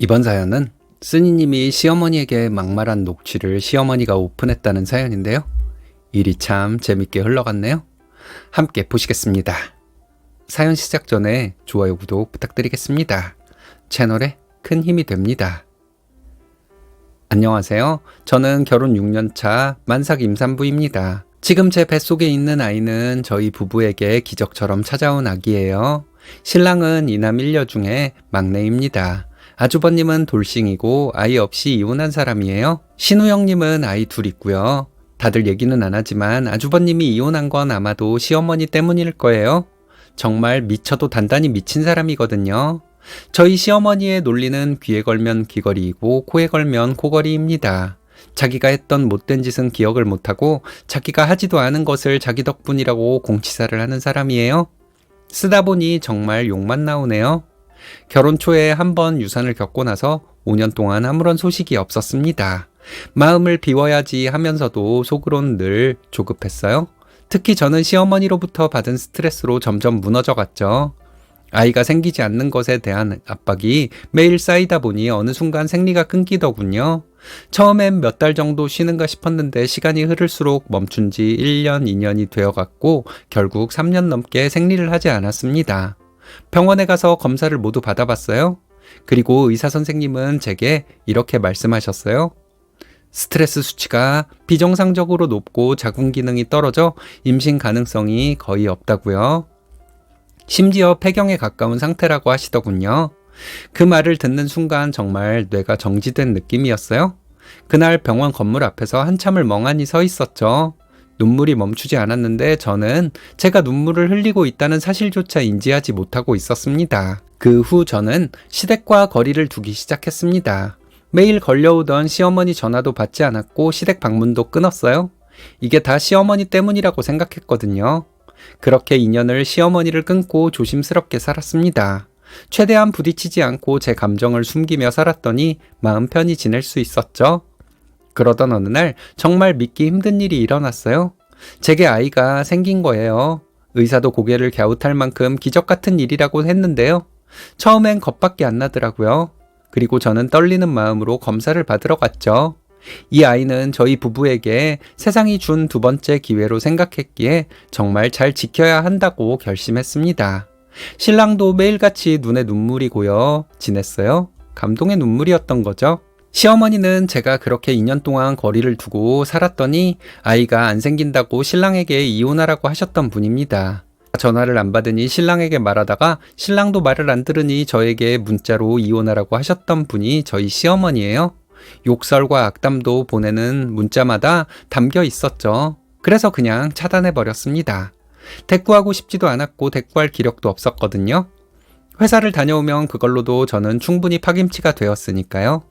이번 사연은 쓰니님이 시어머니에게 막말한 녹취를 시어머니가 오픈했다는 사연인데요. 일이 참 재밌게 흘러갔네요. 함께 보시겠습니다. 사연 시작 전에 좋아요, 구독 부탁드리겠습니다. 채널에 큰 힘이 됩니다. 안녕하세요. 저는 결혼 6년차 만삭 임산부입니다. 지금 제 뱃속에 있는 아이는 저희 부부에게 기적처럼 찾아온 아기예요. 신랑은 이남 1녀 중에 막내입니다. 아주버님은 돌싱이고 아이 없이 이혼한 사람이에요. 신우영님은 아이 둘 있고요. 다들 얘기는 안 하지만 아주버님이 이혼한 건 아마도 시어머니 때문일 거예요. 정말 미쳐도 단단히 미친 사람이거든요. 저희 시어머니의 논리는 귀에 걸면 귀걸이이고 코에 걸면 코걸이입니다. 자기가 했던 못된 짓은 기억을 못하고 자기가 하지도 않은 것을 자기 덕분이라고 공치사를 하는 사람이에요. 쓰다 보니 정말 욕만 나오네요. 결혼 초에 한 번 유산을 겪고 나서 5년 동안 아무런 소식이 없었습니다. 마음을 비워야지 하면서도 속으론 늘 조급했어요. 특히 저는 시어머니로부터 받은 스트레스로 점점 무너져 갔죠. 아이가 생기지 않는 것에 대한 압박이 매일 쌓이다 보니 어느 순간 생리가 끊기더군요. 처음엔 몇 달 정도 쉬는가 싶었는데 시간이 흐를수록 멈춘 지 1년, 2년이 되어 갔고 결국 3년 넘게 생리를 하지 않았습니다. 병원에 가서 검사를 모두 받아봤어요. 그리고 의사 선생님은 제게 이렇게 말씀하셨어요. 스트레스 수치가 비정상적으로 높고 자궁 기능이 떨어져 임신 가능성이 거의 없다고요. 심지어 폐경에 가까운 상태라고 하시더군요. 그 말을 듣는 순간 정말 뇌가 정지된 느낌이었어요. 그날 병원 건물 앞에서 한참을 멍하니 서 있었죠. 눈물이 멈추지 않았는데 저는 제가 눈물을 흘리고 있다는 사실조차 인지하지 못하고 있었습니다. 그 후 저는 시댁과 거리를 두기 시작했습니다. 매일 걸려오던 시어머니 전화도 받지 않았고 시댁 방문도 끊었어요. 이게 다 시어머니 때문이라고 생각했거든요. 그렇게 인연을 시어머니를 끊고 조심스럽게 살았습니다. 최대한 부딪히지 않고 제 감정을 숨기며 살았더니 마음 편히 지낼 수 있었죠. 그러던 어느 날 정말 믿기 힘든 일이 일어났어요. 제게 아이가 생긴 거예요. 의사도 고개를 갸웃할 만큼 기적 같은 일이라고 했는데요. 처음엔 겁밖에 안 나더라고요. 그리고 저는 떨리는 마음으로 검사를 받으러 갔죠. 이 아이는 저희 부부에게 세상이 준 두 번째 기회로 생각했기에 정말 잘 지켜야 한다고 결심했습니다. 신랑도 매일같이 눈에 눈물이 고여 지냈어요. 감동의 눈물이었던 거죠. 시어머니는 제가 그렇게 2년 동안 거리를 두고 살았더니 아이가 안 생긴다고 신랑에게 이혼하라고 하셨던 분입니다. 전화를 안 받으니 신랑에게 말하다가 신랑도 말을 안 들으니 저에게 문자로 이혼하라고 하셨던 분이 저희 시어머니예요. 욕설과 악담도 보내는 문자마다 담겨 있었죠. 그래서 그냥 차단해 버렸습니다. 대꾸하고 싶지도 않았고 대꾸할 기력도 없었거든요. 회사를 다녀오면 그걸로도 저는 충분히 파김치가 되었으니까요.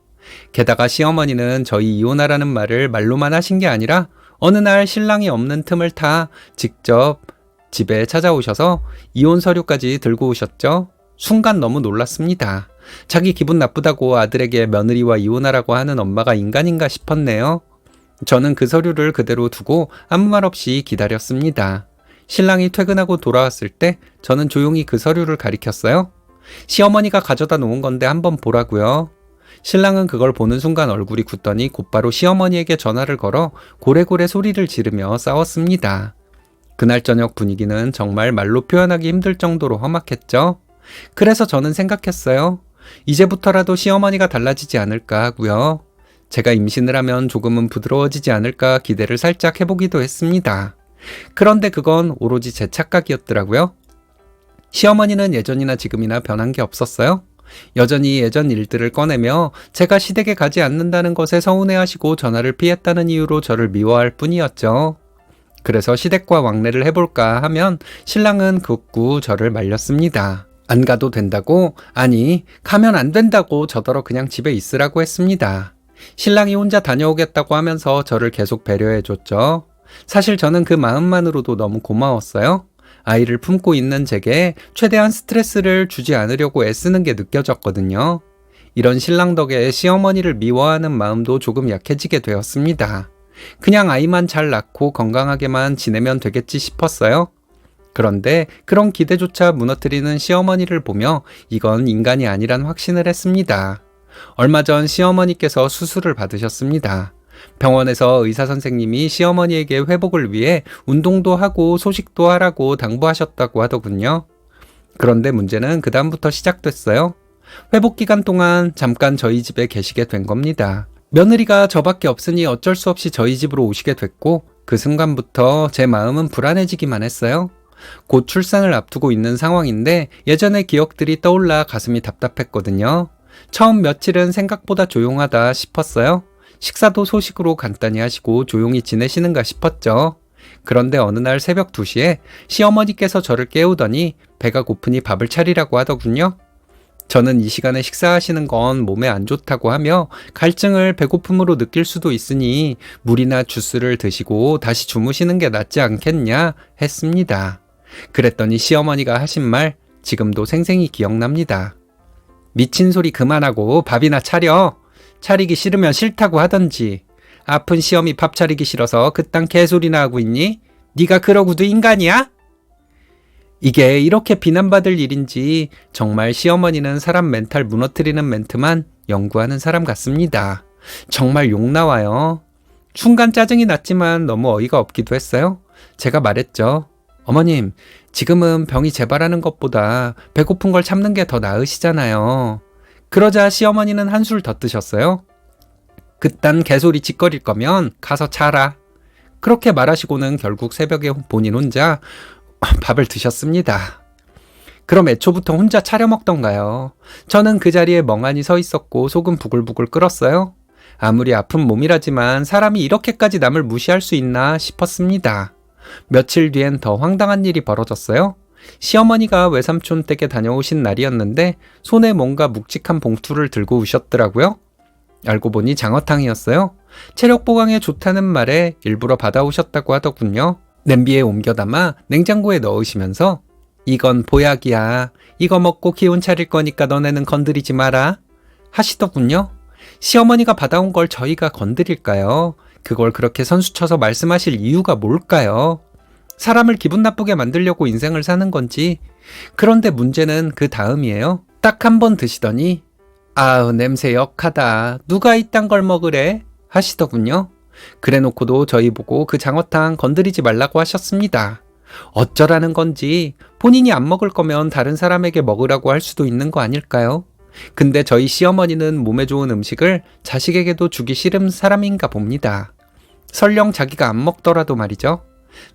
게다가 시어머니는 저희 이혼하라는 말을 말로만 하신 게 아니라 어느 날 신랑이 없는 틈을 타 직접 집에 찾아오셔서 이혼 서류까지 들고 오셨죠. 순간 너무 놀랐습니다. 자기 기분 나쁘다고 아들에게 며느리와 이혼하라고 하는 엄마가 인간인가 싶었네요. 저는 그 서류를 그대로 두고 아무 말 없이 기다렸습니다. 신랑이 퇴근하고 돌아왔을 때 저는 조용히 그 서류를 가리켰어요. 시어머니가 가져다 놓은 건데 한번 보라고요. 신랑은 그걸 보는 순간 얼굴이 굳더니 곧바로 시어머니에게 전화를 걸어 고래고래 소리를 지르며 싸웠습니다. 그날 저녁 분위기는 정말 말로 표현하기 힘들 정도로 험악했죠. 그래서 저는 생각했어요. 이제부터라도 시어머니가 달라지지 않을까 하고요. 제가 임신을 하면 조금은 부드러워지지 않을까 기대를 살짝 해보기도 했습니다. 그런데 그건 오로지 제 착각이었더라고요. 시어머니는 예전이나 지금이나 변한 게 없었어요. 여전히 예전 일들을 꺼내며 제가 시댁에 가지 않는다는 것에 서운해하시고 전화를 피했다는 이유로 저를 미워할 뿐이었죠. 그래서 시댁과 왕래를 해볼까 하면 신랑은 극구 저를 말렸습니다. 안 가도 된다고? 아니, 가면 안 된다고 저더러 그냥 집에 있으라고 했습니다. 신랑이 혼자 다녀오겠다고 하면서 저를 계속 배려해줬죠. 사실 저는 그 마음만으로도 너무 고마웠어요. 아이를 품고 있는 제게 최대한 스트레스를 주지 않으려고 애쓰는 게 느껴졌거든요. 이런 신랑 덕에 시어머니를 미워하는 마음도 조금 약해지게 되었습니다. 그냥 아이만 잘 낳고 건강하게만 지내면 되겠지 싶었어요. 그런데 그런 기대조차 무너뜨리는 시어머니를 보며 이건 인간이 아니란 확신을 했습니다. 얼마 전 시어머니께서 수술을 받으셨습니다. 병원에서 의사 선생님이 시어머니에게 회복을 위해 운동도 하고 소식도 하라고 당부하셨다고 하더군요. 그런데 문제는 그다음부터 시작됐어요. 회복 기간 동안 잠깐 저희 집에 계시게 된 겁니다. 며느리가 저밖에 없으니 어쩔 수 없이 저희 집으로 오시게 됐고 그 순간부터 제 마음은 불안해지기만 했어요. 곧 출산을 앞두고 있는 상황인데 예전의 기억들이 떠올라 가슴이 답답했거든요. 처음 며칠은 생각보다 조용하다 싶었어요. 식사도 소식으로 간단히 하시고 조용히 지내시는가 싶었죠. 그런데 어느 날 새벽 2시에 시어머니께서 저를 깨우더니 배가 고프니 밥을 차리라고 하더군요. 저는 이 시간에 식사하시는 건 몸에 안 좋다고 하며 갈증을 배고픔으로 느낄 수도 있으니 물이나 주스를 드시고 다시 주무시는 게 낫지 않겠냐 했습니다. 그랬더니 시어머니가 하신 말 지금도 생생히 기억납니다. 미친 소리 그만하고 밥이나 차려. 차리기 싫으면 싫다고 하던지. 아픈 시험이 밥 차리기 싫어서 그딴 개소리나 하고 있니? 네가 그러고도 인간이야? 이게 이렇게 비난받을 일인지 정말 시어머니는 사람 멘탈 무너뜨리는 멘트만 연구하는 사람 같습니다. 정말 욕 나와요. 순간 짜증이 났지만 너무 어이가 없기도 했어요. 제가 말했죠. 어머님, 지금은 병이 재발하는 것보다 배고픈 걸 참는 게 더 나으시잖아요. 그러자 시어머니는 한술 더 뜨셨어요. 그딴 개소리 짓거릴 거면 가서 자라. 그렇게 말하시고는 결국 새벽에 본인 혼자 밥을 드셨습니다. 그럼 애초부터 혼자 차려 먹던가요? 저는 그 자리에 멍하니 서 있었고 속은 부글부글 끓었어요. 아무리 아픈 몸이라지만 사람이 이렇게까지 남을 무시할 수 있나 싶었습니다. 며칠 뒤엔 더 황당한 일이 벌어졌어요. 시어머니가 외삼촌 댁에 다녀오신 날이었는데 손에 뭔가 묵직한 봉투를 들고 오셨더라고요. 알고 보니 장어탕이었어요. 체력 보강에 좋다는 말에 일부러 받아오셨다고 하더군요. 냄비에 옮겨 담아 냉장고에 넣으시면서 이건 보약이야. 이거 먹고 기운 차릴 거니까 너네는 건드리지 마라. 하시더군요. 시어머니가 받아온 걸 저희가 건드릴까요? 그걸 그렇게 선수쳐서 말씀하실 이유가 뭘까요? 사람을 기분 나쁘게 만들려고 인생을 사는 건지. 그런데 문제는 그 다음이에요. 딱 한 번 드시더니, 아우, 냄새 역하다. 누가 이딴 걸 먹으래? 하시더군요. 그래 놓고도 저희 보고 그 장어탕 건드리지 말라고 하셨습니다. 어쩌라는 건지 본인이 안 먹을 거면 다른 사람에게 먹으라고 할 수도 있는 거 아닐까요? 근데 저희 시어머니는 몸에 좋은 음식을 자식에게도 주기 싫은 사람인가 봅니다. 설령 자기가 안 먹더라도 말이죠.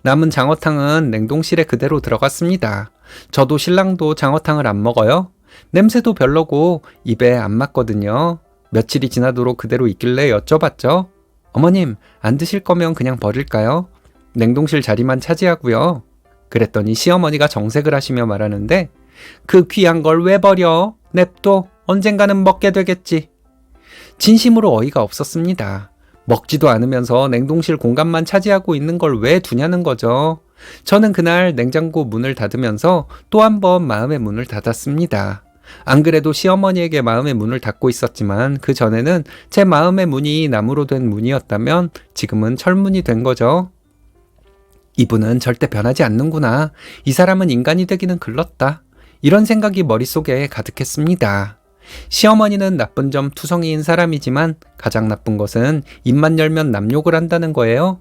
남은 장어탕은 냉동실에 그대로 들어갔습니다. 저도 신랑도 장어탕을 안 먹어요. 냄새도 별로고 입에 안 맞거든요. 며칠이 지나도록 그대로 있길래 여쭤봤죠. 어머님, 안 드실 거면 그냥 버릴까요? 냉동실 자리만 차지하고요. 그랬더니 시어머니가 정색을 하시며 말하는데 그 귀한 걸 왜 버려? 냅둬. 언젠가는 먹게 되겠지. 진심으로 어이가 없었습니다. 먹지도 않으면서 냉동실 공간만 차지하고 있는 걸 왜 두냐는 거죠. 저는 그날 냉장고 문을 닫으면서 또 한 번 마음의 문을 닫았습니다. 안 그래도 시어머니에게 마음의 문을 닫고 있었지만 그 전에는 제 마음의 문이 나무로 된 문이었다면 지금은 철문이 된 거죠. 이분은 절대 변하지 않는구나. 이 사람은 인간이 되기는 글렀다. 이런 생각이 머릿속에 가득했습니다. 시어머니는 나쁜 점 투성이인 사람이지만 가장 나쁜 것은 입만 열면 남욕을 한다는 거예요.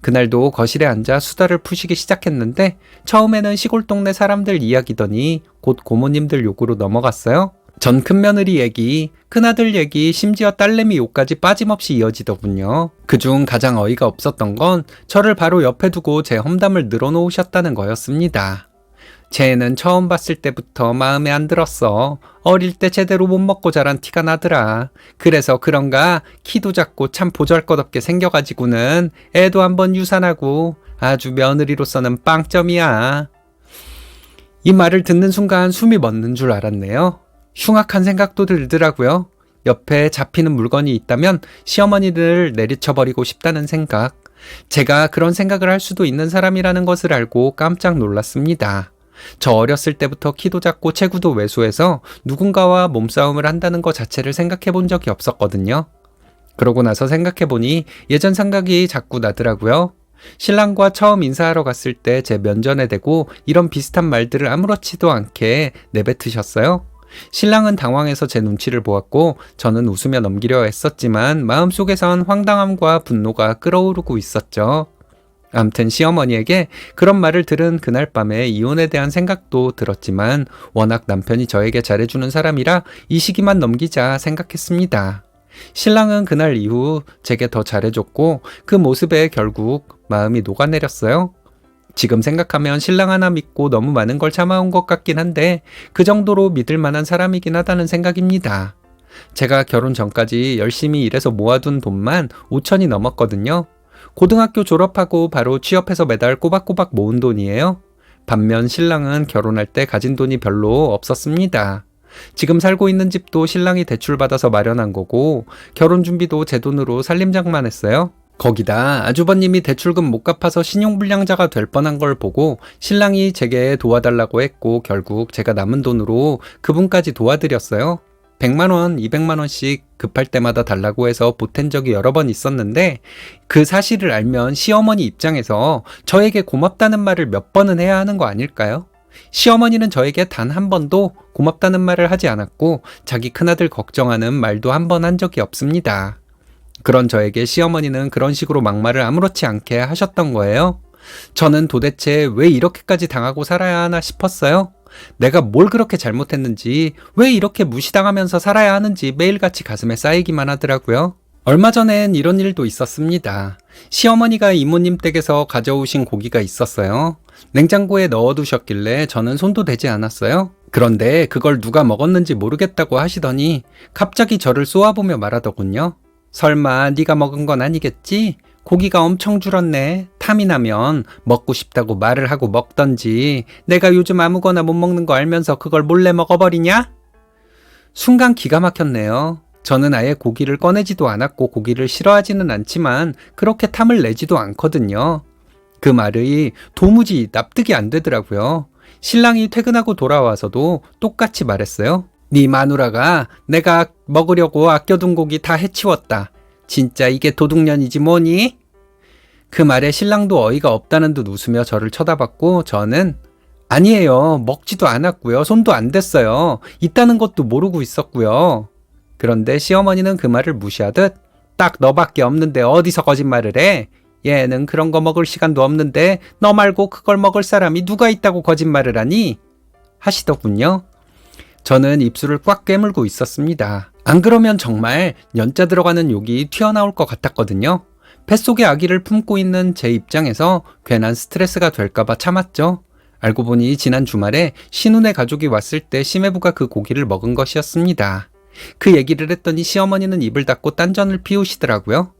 그날도 거실에 앉아 수다를 푸시기 시작했는데 처음에는 시골 동네 사람들 이야기더니 곧 고모님들 욕으로 넘어갔어요. 전 큰며느리 얘기, 큰아들 얘기, 심지어 딸내미 욕까지 빠짐없이 이어지더군요. 그중 가장 어이가 없었던 건 저를 바로 옆에 두고 제 험담을 늘어놓으셨다는 거였습니다. 쟤는 처음 봤을 때부터 마음에 안 들었어. 어릴 때 제대로 못 먹고 자란 티가 나더라. 그래서 그런가 키도 작고 참 보잘것없게 생겨가지고는 애도 한번 유산하고 아주 며느리로서는 빵점이야. 이 말을 듣는 순간 숨이 멎는 줄 알았네요. 흉악한 생각도 들더라고요. 옆에 잡히는 물건이 있다면 시어머니를 내리쳐버리고 싶다는 생각. 제가 그런 생각을 할 수도 있는 사람이라는 것을 알고 깜짝 놀랐습니다. 저 어렸을 때부터 키도 작고 체구도 왜소해서 누군가와 몸싸움을 한다는 것 자체를 생각해 본 적이 없었거든요. 그러고 나서 생각해 보니 예전 생각이 자꾸 나더라고요. 신랑과 처음 인사하러 갔을 때 제 면전에 대고 이런 비슷한 말들을 아무렇지도 않게 내뱉으셨어요. 신랑은 당황해서 제 눈치를 보았고 저는 웃으며 넘기려 했었지만 마음속에선 황당함과 분노가 끓어오르고 있었죠. 암튼 시어머니에게 그런 말을 들은 그날 밤에 이혼에 대한 생각도 들었지만 워낙 남편이 저에게 잘해주는 사람이라 이 시기만 넘기자 생각했습니다. 신랑은 그날 이후 제게 더 잘해줬고 그 모습에 결국 마음이 녹아내렸어요. 지금 생각하면 신랑 하나 믿고 너무 많은 걸 참아온 것 같긴 한데 그 정도로 믿을 만한 사람이긴 하다는 생각입니다. 제가 결혼 전까지 열심히 일해서 모아둔 돈만 5천이 넘었거든요. 고등학교 졸업하고 바로 취업해서 매달 꼬박꼬박 모은 돈이에요. 반면 신랑은 결혼할 때 가진 돈이 별로 없었습니다. 지금 살고 있는 집도 신랑이 대출받아서 마련한 거고 결혼 준비도 제 돈으로 살림장만 했어요. 거기다 아주버님이 대출금 못 갚아서 신용불량자가 될 뻔한 걸 보고 신랑이 제게 도와달라고 했고 결국 제가 남은 돈으로 그분까지 도와드렸어요. 100만 원, 200만 원씩 급할 때마다 달라고 해서 보탠 적이 여러 번 있었는데 그 사실을 알면 시어머니 입장에서 저에게 고맙다는 말을 몇 번은 해야 하는 거 아닐까요? 시어머니는 저에게 단 한 번도 고맙다는 말을 하지 않았고 자기 큰아들 걱정하는 말도 한 번한 적이 없습니다. 그런 저에게 시어머니는 그런 식으로 막말을 아무렇지 않게 하셨던 거예요. 저는 도대체 왜 이렇게까지 당하고 살아야 하나 싶었어요. 내가 뭘 그렇게 잘못했는지, 왜 이렇게 무시당하면서 살아야 하는지 매일같이 가슴에 쌓이기만 하더라고요. 얼마 전엔 이런 일도 있었습니다. 시어머니가 이모님 댁에서 가져오신 고기가 있었어요. 냉장고에 넣어두셨길래 저는 손도 대지 않았어요. 그런데 그걸 누가 먹었는지 모르겠다고 하시더니 갑자기 저를 쏘아보며 말하더군요. 설마 네가 먹은 건 아니겠지? 고기가 엄청 줄었네. 탐이 나면 먹고 싶다고 말을 하고 먹던지 내가 요즘 아무거나 못 먹는 거 알면서 그걸 몰래 먹어버리냐? 순간 기가 막혔네요. 저는 아예 고기를 꺼내지도 않았고 고기를 싫어하지는 않지만 그렇게 탐을 내지도 않거든요. 그 말이 도무지 납득이 안 되더라고요. 신랑이 퇴근하고 돌아와서도 똑같이 말했어요. 네 마누라가 내가 먹으려고 아껴둔 고기 다 해치웠다. 진짜 이게 도둑년이지 뭐니? 그 말에 신랑도 어이가 없다는 듯 웃으며 저를 쳐다봤고 저는 아니에요. 먹지도 않았고요. 손도 안 댔어요. 있다는 것도 모르고 있었고요. 그런데 시어머니는 그 말을 무시하듯 딱 너밖에 없는데 어디서 거짓말을 해? 얘는 그런 거 먹을 시간도 없는데 너 말고 그걸 먹을 사람이 누가 있다고 거짓말을 하니? 하시더군요. 저는 입술을 꽉 깨물고 있었습니다. 안 그러면 정말 연자 들어가는 욕이 튀어나올 것 같았거든요. 뱃 속에 아기를 품고 있는 제 입장에서 괜한 스트레스가 될까봐 참았죠. 알고 보니 지난 주말에 신혼의 가족이 왔을 때 심해부가 그 고기를 먹은 것이었습니다. 그 얘기를 했더니 시어머니는 입을 닫고 딴전을 피우시더라고요.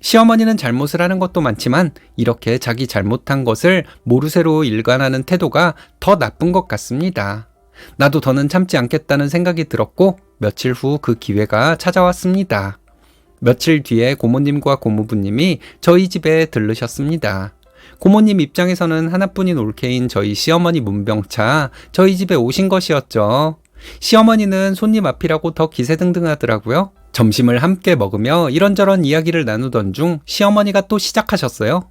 시어머니는 잘못을 하는 것도 많지만 이렇게 자기 잘못한 것을 모르쇠로 일관하는 태도가 더 나쁜 것 같습니다. 나도 더는 참지 않겠다는 생각이 들었고 며칠 후 그 기회가 찾아왔습니다. 며칠 뒤에 고모님과 고모부님이 저희 집에 들르셨습니다. 고모님 입장에서는 하나뿐인 올케인 저희 시어머니 문병차 저희 집에 오신 것이었죠. 시어머니는 손님 앞이라고 더 기세등등하더라고요. 점심을 함께 먹으며 이런저런 이야기를 나누던 중 시어머니가 또 시작하셨어요.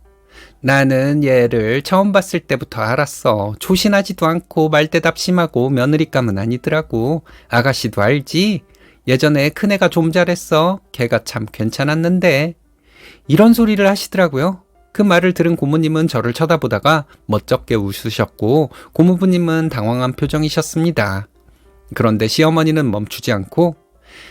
나는 얘를 처음 봤을 때부터 알았어. 조신하지도 않고 말대답 심하고 며느리감은 아니더라고. 아가씨도 알지? 예전에 큰애가 좀 잘했어. 걔가 참 괜찮았는데. 이런 소리를 하시더라고요. 그 말을 들은 고모님은 저를 쳐다보다가 멋쩍게 웃으셨고 고모부님은 당황한 표정이셨습니다. 그런데 시어머니는 멈추지 않고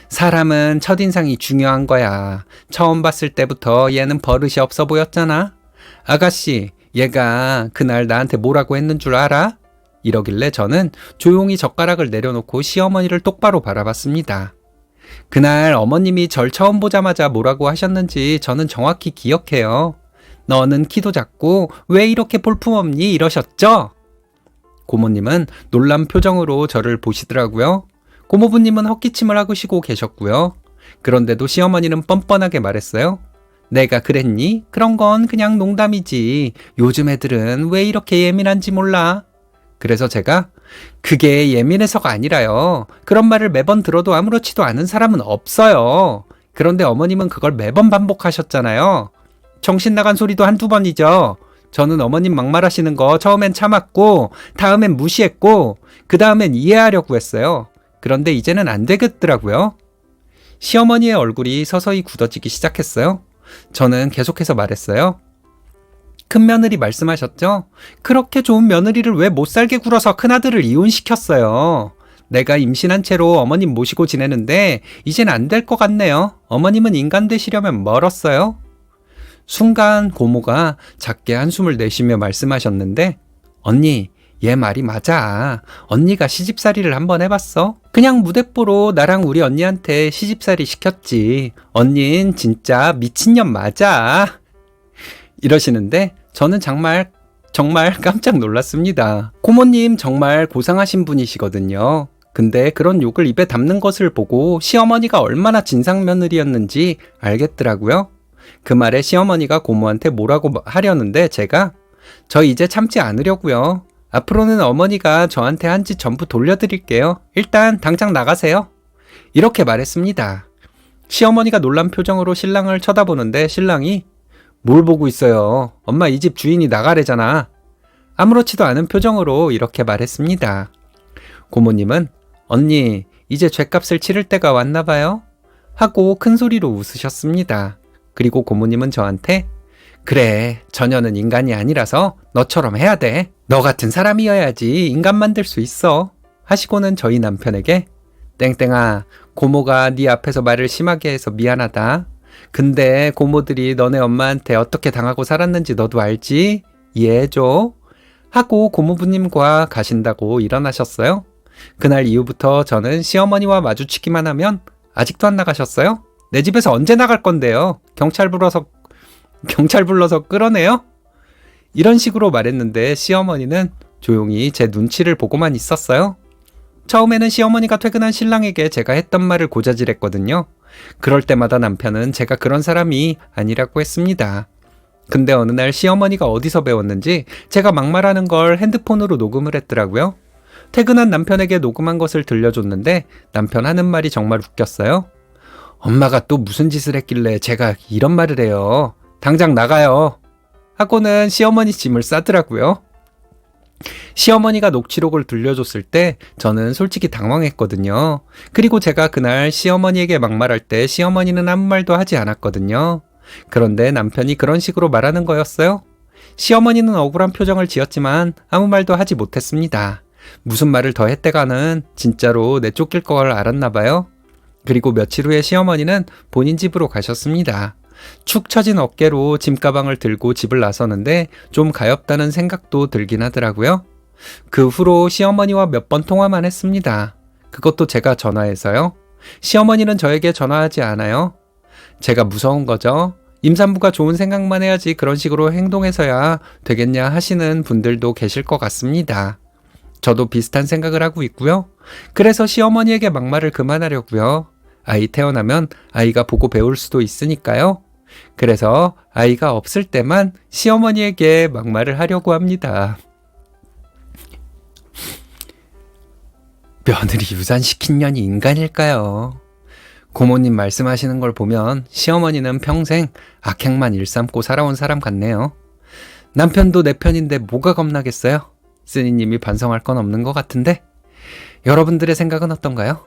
사람은 첫인상이 중요한 거야. 처음 봤을 때부터 얘는 버릇이 없어 보였잖아. 아가씨, 얘가 그날 나한테 뭐라고 했는 줄 알아? 이러길래 저는 조용히 젓가락을 내려놓고 시어머니를 똑바로 바라봤습니다. 그날 어머님이 절 처음 보자마자 뭐라고 하셨는지 저는 정확히 기억해요. 너는 키도 작고 왜 이렇게 볼품없니? 이러셨죠? 고모님은 놀란 표정으로 저를 보시더라고요. 고모부님은 헛기침을 하시고 계셨고요. 그런데도 시어머니는 뻔뻔하게 말했어요. 내가 그랬니? 그런 건 그냥 농담이지. 요즘 애들은 왜 이렇게 예민한지 몰라. 그래서 제가 그게 예민해서가 아니라요. 그런 말을 매번 들어도 아무렇지도 않은 사람은 없어요. 그런데 어머님은 그걸 매번 반복하셨잖아요. 정신 나간 소리도 한두 번이죠. 저는 어머님 막말하시는 거 처음엔 참았고, 다음엔 무시했고, 그 다음엔 이해하려고 했어요. 그런데 이제는 안 되겠더라고요. 시어머니의 얼굴이 서서히 굳어지기 시작했어요. 저는 계속해서 말했어요. 큰 며느리 말씀하셨죠? 그렇게 좋은 며느리를 왜 못 살게 굴어서 큰아들을 이혼시켰어요. 내가 임신한 채로 어머님 모시고 지내는데 이젠 안 될 것 같네요. 어머님은 인간 되시려면 멀었어요. 순간 고모가 작게 한숨을 내쉬며 말씀하셨는데 언니 얘 말이 맞아. 언니가 시집살이를 한번 해봤어? 그냥 무대뽀로 나랑 우리 언니한테 시집살이 시켰지. 언닌 진짜 미친년 맞아. 이러시는데 저는 정말 정말 깜짝 놀랐습니다. 고모님 정말 고상하신 분이시거든요. 근데 그런 욕을 입에 담는 것을 보고 시어머니가 얼마나 진상 며느리였는지 알겠더라고요. 그 말에 시어머니가 고모한테 뭐라고 하려는데 제가 저 이제 참지 않으려고요. 앞으로는 어머니가 저한테 한 짓 전부 돌려드릴게요. 일단 당장 나가세요. 이렇게 말했습니다. 시어머니가 놀란 표정으로 신랑을 쳐다보는데 신랑이 뭘 보고 있어요? 엄마 이 집 주인이 나가래잖아. 아무렇지도 않은 표정으로 이렇게 말했습니다. 고모님은 언니 이제 죗값을 치를 때가 왔나 봐요? 하고 큰 소리로 웃으셨습니다. 그리고 고모님은 저한테 그래 전혀는 인간이 아니라서 너처럼 해야 돼. 너 같은 사람이어야지 인간 만들 수 있어. 하시고는 저희 남편에게 땡땡아 고모가 네 앞에서 말을 심하게 해서 미안하다. 근데 고모들이 너네 엄마한테 어떻게 당하고 살았는지 너도 알지? 이해해줘. 하고 고모부님과 가신다고 일어나셨어요. 그날 이후부터 저는 시어머니와 마주치기만 하면 아직도 안 나가셨어요? 내 집에서 언제 나갈 건데요? 경찰 불러서 경찰 불러서 끌어내요? 이런 식으로 말했는데 시어머니는 조용히 제 눈치를 보고만 있었어요. 처음에는 시어머니가 퇴근한 신랑에게 제가 했던 말을 고자질했거든요. 그럴 때마다 남편은 제가 그런 사람이 아니라고 했습니다. 근데 어느 날 시어머니가 어디서 배웠는지 제가 막말하는 걸 핸드폰으로 녹음을 했더라고요. 퇴근한 남편에게 녹음한 것을 들려줬는데 남편 하는 말이 정말 웃겼어요. 엄마가 또 무슨 짓을 했길래 제가 이런 말을 해요. 당장 나가요. 하고는 시어머니 짐을 싸더라고요. 시어머니가 녹취록을 들려줬을 때 저는 솔직히 당황했거든요. 그리고 제가 그날 시어머니에게 막말할 때 시어머니는 아무 말도 하지 않았거든요. 그런데 남편이 그런 식으로 말하는 거였어요. 시어머니는 억울한 표정을 지었지만 아무 말도 하지 못했습니다. 무슨 말을 더 했대가는 진짜로 내쫓길 걸 알았나 봐요. 그리고 며칠 후에 시어머니는 본인 집으로 가셨습니다. 축 처진 어깨로 짐가방을 들고 집을 나서는데 좀 가엽다는 생각도 들긴 하더라고요. 그 후로 시어머니와 몇 번 통화만 했습니다. 그것도 제가 전화해서요. 시어머니는 저에게 전화하지 않아요. 제가 무서운 거죠. 임산부가 좋은 생각만 해야지 그런 식으로 행동해서야 되겠냐 하시는 분들도 계실 것 같습니다. 저도 비슷한 생각을 하고 있고요. 그래서 시어머니에게 막말을 그만하려고요. 아이 태어나면 아이가 보고 배울 수도 있으니까요. 그래서 아이가 없을 때만 시어머니에게 막말을 하려고 합니다. 며느리 유산시킨 년이 인간일까요? 고모님 말씀하시는 걸 보면 시어머니는 평생 악행만 일삼고 살아온 사람 같네요. 남편도 내 편인데 뭐가 겁나겠어요? 쓰니님이 반성할 건 없는 것 같은데 여러분들의 생각은 어떤가요?